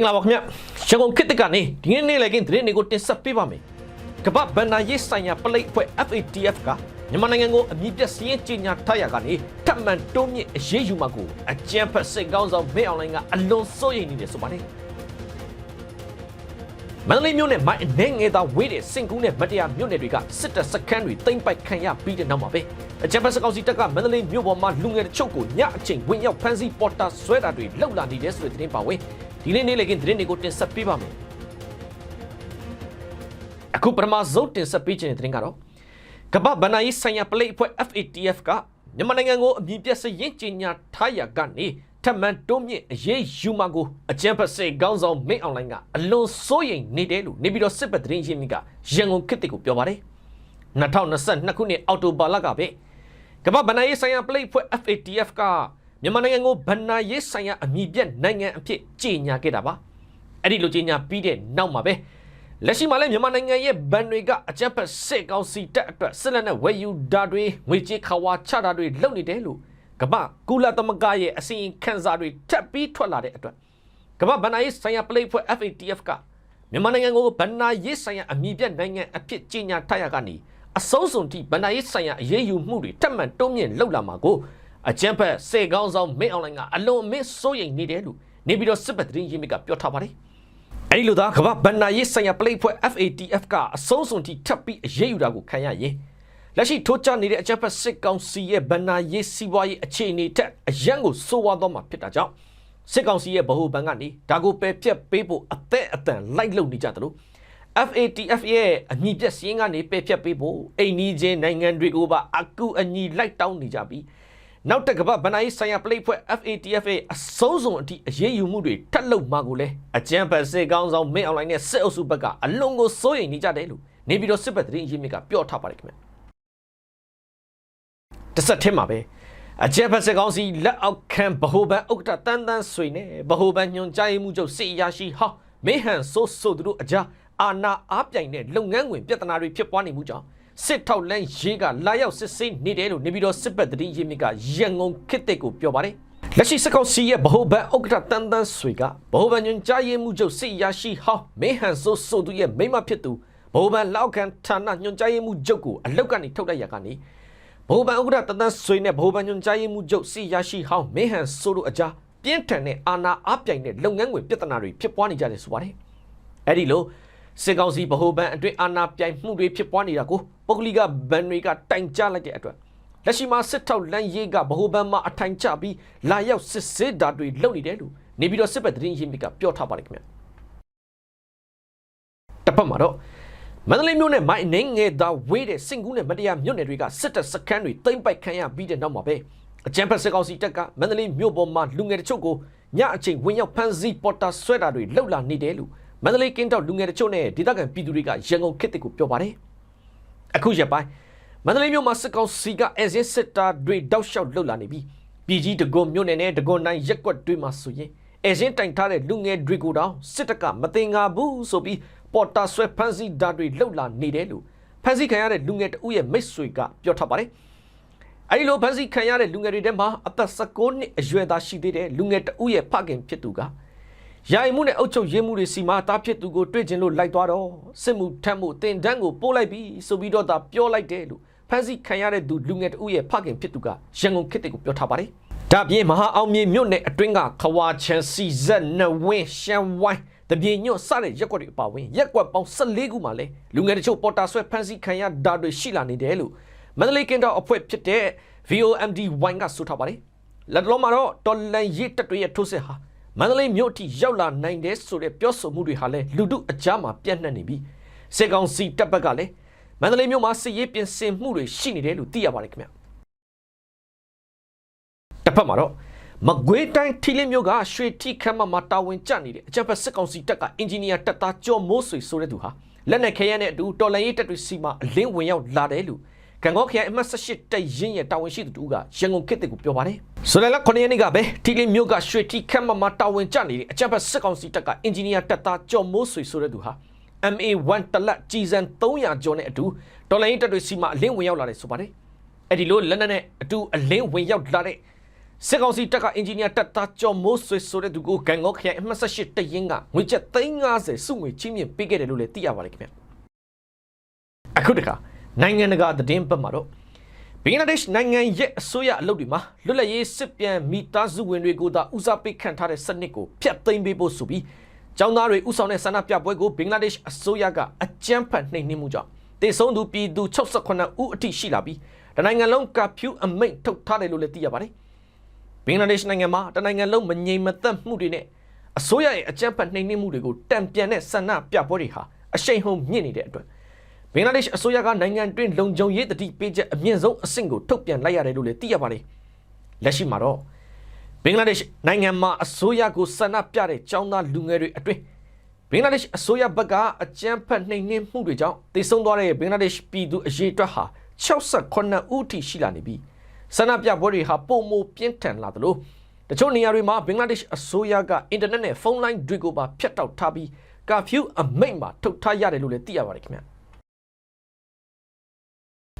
င်္ဂလာပါခင်ဗျရန်ကုန်ခေတ်သစ်ကနေဒီနေ့နေ့လည်ကင်းသတင်းတွေကိုတင်ဆက်ပေးပါမယ်ကမ္ဘာဘန်နာရေးဆိုင်ရာပလိတ်အဖွဲ့ FATF ကမြန်မာနိုင်ငံကိုအမြင့်ပြည့်စည်ရင်ကြီးညာထားရကနေထပ်မံတိုးမြင့်အရေးယူမှာကိုအကြံဖက်စစ်ကောင်းဆောင်မေအွန်လိုင်းကအလွန်စိုးရိမ်နေတယ်ဆိုပါတယ်မန္တလေးမြို့နယ်မိုင်းအနေငယ်သာဝေးတဲ့စင်ကူးနဲ့မတရားမြို့နယ်တွေကစစ်တပ်စခန်းတွေတိမ့်ပိုက်ခံရပြီးတဲ့နောက်မှာပဲအကြံဖက်စကောက်စီတက်ကမန္တလေးမြို့ပေါ်မှာလူငယ်တချို့ကိုညအချိန်ဝင်ရောက်ဖမ်းဆီးပေါ်တာဆွဲတာတွေလှုပ်လာနေတယ်ဆိုတဲ့သတင်းပါဝင် ဒီနေ့နေ့လည်ကင်းသတင်းတွေကိုတင်ဆက်ပေးပါမယ်အခုပထမဆုံးတင်ဆက်ပေးခြင်းတဲ့သတင်းကတော့ကမ္ဘာဗဏ္ဍာရေးဆိုင်ရာပလိတ်အဖွဲ့ FATF ကမြန်မာနိုင်ငံကိုအမြင့်ပြည့်စည်ရင်ကြီးညာထားရကနေထပ်မံတိုးမြင့်အရေးယူမှာကိုအကြံဖက်စိတ်ကောင်းဆောင်မင်းအွန်လိုင်းကအလွန်စိုးရိမ်နေတယ်လို့နေပြီးတော့စစ်ပတ်သတင်းရင်းမြစ်ကရန်ကုန်ခေတ်ကိုပြောပါတယ်2022ခုနှစ်အောက်တိုဘာလကပဲကမ္ဘာဗဏ္ဍာရေးဆိုင်ရာပလိတ်အဖွဲ့ FATF က မြန်မာနိုင်ငံကိုဗဏ္ဍာရေးဆိုင်ရာအမြင့်ပြည့်နိုင်ငံအဖြစ်ကြီးညာခဲ့တာပါအဲ့ဒီလိုကြီးညာပြီးတဲ့နောက်မှာပဲလက်ရှိမှာလည်းမြန်မာနိုင်ငံရဲ့ဘဏ်တွေကအကြက်ဖက်စစ်ကောင်စီတပ်အတွက်စစ်လက်နက်ဝယ်ယူတာတွေငွေကြေးခဝါချတာတွေလုပ်နေတယ်လို့ကမ္ဘာကုလသမဂ္ဂရဲ့အစီရင်ခံစာတွေထပ်ပြီးထွက်လာတဲ့အတွက်ကမ္ဘာဗဏ္ဍာရေးဆိုင်ရာပလိတ်ဖွဲ့ FATF ကမြန်မာနိုင်ငံကိုဗဏ္ဍာရေးဆိုင်ရာအမြင့်ပြတ်နိုင်ငံအဖြစ်ကြီးညာထားရကနေအဆုံးစွန်ထိဗဏ္ဍာရေးဆိုင်ရာအရေးယူမှုတွေထပ်မံတိုးမြင့်လုပ်လာမှာကို အကြံဖက်စေကောင်းဆောင်မင်းအွန်လိုင်းကအလွန်အမင်းစိုးရိမ်နေတယ်လို့နေပြီးတော့စစ်ပတ်သတင်းရင်းမြစ်ကပြောထားပါတယ်။အဲဒီလိုသာကမ္ဘာဗဏ္ဍာရေးဆိုင်ရာပလိတ်ဖွဲ့ FATF ကအဆုံးစွန်ထိထပ်ပြီးအရေးယူတာကိုခံရရင်လက်ရှိထိုးချနေတဲ့အကြံဖက်စစ်ကောင်စီရဲ့ဗဏ္ဍာရေးစီးပွားရေးအခြေအနေထက်အရန်ကိုစိုးဝါးသွားမှာဖြစ်တာကြောင့်စစ်ကောင်စီရဲ့ဗဟိုဘဏ်ကနေဒါကိုပယ်ဖြတ်ပေးဖို့အသက်အတန်လိုက်လုပ်နေကြတယ်လို့ FATF ရဲ့အညီပြက်စင်းကနေပယ်ဖြတ်ပေးဖို့အိမ်နီးချင်းနိုင်ငံတွေကိုပါအကူအညီလိုက်တောင်းနေကြပြီး နောက်တက်ကပတ်ဗန်နိုင်းဆိုင်ရာပလိတ်ဖွဲ့ FATF ရဲ့အစိုးစုံအထိအရေးယူမှုတွေထပ်လုပ်မှာကိုလည်းအကြံဖက်စစ်ကောင်းဆောင်မင်းအွန်လိုင်းနဲ့စစ်အုပ်စုဘက်ကအလွန်ကိုစိုးရိမ်နေကြတယ်လို့နေပြီးတော့စစ်ဘက်သတင်းရင်းမြစ်ကပြောထားပါတယ်ခင်ဗျတစ်ဆက်ထဲမှာပဲအကြံဖက်စစ်ကောင်းစီလက်အောက်ခံဗဟိုဘဏ်ဥက္ကဋ္ဌတန်းတန်းဆွေနဲ့ဗဟိုဘဏ်ညွန်ကြားရေးမှုချုပ်စစ်ရရှိဟာမေဟန်ဆိုးဆိုသူတို့အကြားအာနာအားပြိုင်တဲ့လုပ်ငန်းဝင်ပြဿနာတွေဖြစ်ပွားနေမှုကြောင့် စစ်ထောက်လန်းရေးကလာရောက်စစ်ဆေးနေတယ်လို့နေပြီးတော့စစ်ပတ်သတင်းရင်းမြစ်ကရန်ကုန်ခေတ်တက်ကိုပြောပါတယ်လက်ရှိစကောက်စီရဲ့ဗဟိုဘဏ်ဥက္ကဋ္ဌတန်းတန်းဆွေကဗဟိုဘဏ်ညွန်ကြားရေးမှုချုပ်စစ်ရရှိဟာမေဟန်ဆိုးဆိုသူရဲ့မိမဖြစ်သူဗဟိုဘဏ်လောက်ခံဌာနညွန်ကြားရေးမှုချုပ်ကိုအလောက်ကနေထုတ်လိုက်ရကနေဗဟိုဘဏ်ဥက္ကဋ္ဌတန်းတန်းဆွေနဲ့ဗဟိုဘဏ်ညွန်ကြားရေးမှုချုပ်စစ်ရရှိဟောင်းမေဟန်ဆိုးတို့အကြားပြင်းထန်တဲ့အာဏာအပြိုင်တဲ့လုပ်ငန်းဝင်ပြဿနာတွေဖြစ်ပွားနေကြတယ်ဆိုပါတယ်အဲ့ဒီလို စစ်ကောင်စီဗဟိုဘဏ်အတွင်းအာဏာပြိုင်မှုတွေဖြစ်ပွားနေတာကိုပုဂ္ဂလိကဘဏ်တွေကတိုင်ကြားလိုက်တဲ့အတွက်လက်ရှိမှာစစ်ထောက်လမ်းရေးကဗဟိုဘဏ်မှာအထိုင်ချပြီးလာရောက်စစ်ဆေးတာတွေလုပ်နေတယ်လို့နေပြီးတော့စစ်ဘက်သတင်းရင်းမြစ်ကပြောထားပါတယ်ခင်ဗျတစ်ဖက်မှာတော့မန္တလေးမြို့နယ်မိုင်းအနေငယ်သာဝေးတဲ့စင်ကူးနဲ့မတရားမြို့နယ်တွေကစစ်တပ်စခန်းတွေတိမ့်ပိုက်ခံရပြီးတဲ့နောက်မှာပဲအကြံဖက်စစ်ကောင်စီတပ်ကမန္တလေးမြို့ပေါ်မှာလူငယ်တချို့ကိုညအချိန်ဝင်ရောက်ဖမ်းဆီးပေါ်တာဆွဲတာတွေလှုပ်လာနေတယ်လို့ မန္တလေးကင်းတောက်လူငယ်တချို့နဲ့ဒေသခံပြည်သူတွေကရန်ကုန်ခေတ်ကိုပြောပါတယ်အခုရက်ပိုင်းမန္တလေးမြို့မှာစစ်ကောင်စီကအဲဇင်းစစ်တာတွေတောက်လျှောက်လှုပ်လာနေပြီးပြည်ကြီးတကွန်မြို့နယ်နဲ့တကွန်တိုင်းရက်ကွက်တွေမှာဆိုရင်အဲဇင်းတိုင်ထားတဲ့လူငယ်တွေကိုတောင်စစ်တပ်ကမတင်ငါဘူးဆိုပြီးပေါ်တာဆွဲဖမ်းဆီးတာတွေလှုပ်လာနေတယ်လို့ဖမ်းဆီးခံရတဲ့လူငယ်တဦးရဲ့မိတ်ဆွေကပြောထားပါတယ်အဲဒီလိုဖမ်းဆီးခံရတဲ့လူငယ်တွေထဲမှာအသက်16နှစ်အရွယ်သားရှိသေးတဲ့လူငယ်တဦးရဲ့ဖခင်ဖြစ်သူက ရိုင်မှုနဲ့အုပ်ချုပ်ရေးမှုတွေစီမှာတားဖြစ်သူကိုတွေ့ကျင်လို့လိုက်သွားတော့စစ်မှုထမ်းမှုတင်တန်းကိုပို့လိုက်ပြီးဆိုပြီးတော့ဒါပြောလိုက်တယ်လို့ဖမ်းဆီးခံရတဲ့သူလူငယ်တဦးရဲ့ဖခင်ဖြစ်သူကရန်ကုန်ခေတ်ကိုပြောထားပါတယ်ဒါပြင်မဟာအောင်မြေမြို့နယ်အတွင်းကခဝါချန်စီဇက်နဝင်းရှမ်းဝိုင်းတပြေညွတ်စတဲ့ရက်ကွက်တွေအပါဝင်ရက်ကွက်ပေါင်း14ခုမှာလဲလူငယ်တချို့ပေါ်တာဆွဲဖမ်းဆီးခံရတာတွေရှိလာနေတယ်လို့မန္တလေးကင်းတော်အဖွဲ့ဖြစ်တဲ့ VOMD ဝိုင်းကဆိုထားပါတယ်လက်တော်မှာတော့တော်လန်ရေးတက်တွေရဲ့ထိုးစစ်ဟာ မန္တလေးမြို့အထိရောက်လာနိုင်တယ်ဆိုတဲ့ပြောဆိုမှုတွေဟာလဲလူတို့အကြားမှာပြန့်နှံ့နေပြီးစေကောင်စီတပ်ဘက်ကလည်းမန္တလေးမြို့မှာစစ်ရေးပြင်ဆင်မှုတွေရှိနေတယ်လို့သိရပါတယ်ခင်ဗျတစ်ဖက်မှာတော့မကွေးတိုင်းထီလင်းမြို့ကရွှေထိခမ်းမမှာတာဝန်ကျနေတဲ့အကြံဖက်စစ်ကောင်စီတပ်ကအင်ဂျင်နီယာတပ်သားကျော်မိုးဆွေဆိုတဲ့သူဟာလက်နက်ခဲယမ်းနဲ့အတူတော်လန်ရေးတပ်တွေစီမှာအလင်းဝင်ရောက်လာတယ်လို့ ကံကောခရိုင်အမှတ်18တပ်ရင်းရဲ့တာဝန်ရှိသူတူကရန်ကုန်ခေတ်ကိုပြောပါတယ်။ဆိုလလ9ရက်နေ့ကပဲထီလင်းမြို့ကရွှေထိခမ်းမမှာတာဝန်ကျနေတဲ့အကြံဖက်စစ်ကောင်စီတပ်ကအင်ဂျင်နီယာတပ်သားကျော်မိုးဆွေဆိုတဲ့သူဟာ MA1 တလက်ကြီးစံ300ကျော်နဲ့အတူဒေါ်လာရင်းတပ်တွေစီမှာအလင်းဝင်ရောက်လာတယ်ဆိုပါတယ်။အဲ့ဒီလိုလက်နက်နဲ့အတူအလင်းဝင်ရောက်လာတဲ့စစ်ကောင်စီတပ်ကအင်ဂျင်နီယာတပ်သားကျော်မိုးဆွေဆိုတဲ့သူကိုဂန်ငေါခရိုင်အမှတ်18တရင်ကငွေကျပ်350စုငွေချင်းမြင့်ပေးခဲ့တယ်လို့လည်းသိရပါတယ်ခင်ဗျအခုတခါ နိုင်ငံတကာသတင်းဘက်မှာတော့ဘင်္ဂလားဒေ့ရှ်နိုင်ငံရဲ့အစိုးရအလုပ်တွေမှာလွတ်လပ်ရေးစစ်ပြန်မိသားစုဝင်တွေကိုသာဦးစားပေးခံထားတဲ့စနစ်ကိုဖျက်သိမ်းပေးဖို့ဆိုပြီးចောင်းသားတွေဥဆောင်တဲ့ဆန္ဒပြပွဲကိုဘင်္ဂလားဒေ့ရှ်အစိုးရကအကြမ်းဖက်နှိမ်နင်းမှုကြောင့်တေဆုံးသူပြည်သူ68ဦးအထိရှိလာပြီးတနိုင်ငံလုံးကာဖြူအမိန့်ထုတ်ထားတယ်လို့လည်းသိရပါတယ်ဘင်္ဂလားဒေ့ရှ်နိုင်ငံမှာတနိုင်ငံလုံးမငြိမ်မသက်မှုတွေနဲ့အစိုးရရဲ့အကြမ်းဖက်နှိမ်နင်းမှုတွေကိုတံပြန်တဲ့ဆန္ဒပြပွဲတွေဟာအရှိန်ဟုန်မြင့်နေတဲ့အတွက် ဘင်္ဂလားဒေ့ရှ်အစိုးရကနိုင်ငံတွင်းလုံခြုံရေးတတိပေးချက်အမြင့်ဆုံးအဆင့်ကိုထုတ်ပြန်လိုက်ရတယ်လို့လည်းသိရပါတယ်။လက်ရှိမှာတော့ဘင်္ဂလားဒေ့ရှ်နိုင်ငံမှာအစိုးရကိုဆန္ဒပြတဲ့ចောင်းသားလူငယ်တွေအတွင်းဘင်္ဂလားဒေ့ရှ်အစိုးရဘက်ကအကြမ်းဖက်နှိမ်နင်းမှုတွေကြောင့်တည်ဆုံသွားတဲ့ဘင်္ဂလားဒေ့ရှ်ပြည်သူအရေးအတွက်ဟာ68ဦးထိရှိလာနေပြီးဆန္ဒပြပွဲတွေဟာပုံမပြင်းထန်လာသလိုတချို့နေရာတွေမှာဘင်္ဂလားဒေ့ရှ်အစိုးရကအင်တာနက်နဲ့ဖုန်းလိုင်းတွေကိုပါဖျက်တောက်ထားပြီးကာဖျူးအမိန့်မှာထုတ်ထားရတယ်လို့လည်းသိရပါတယ်ခင်ဗျာ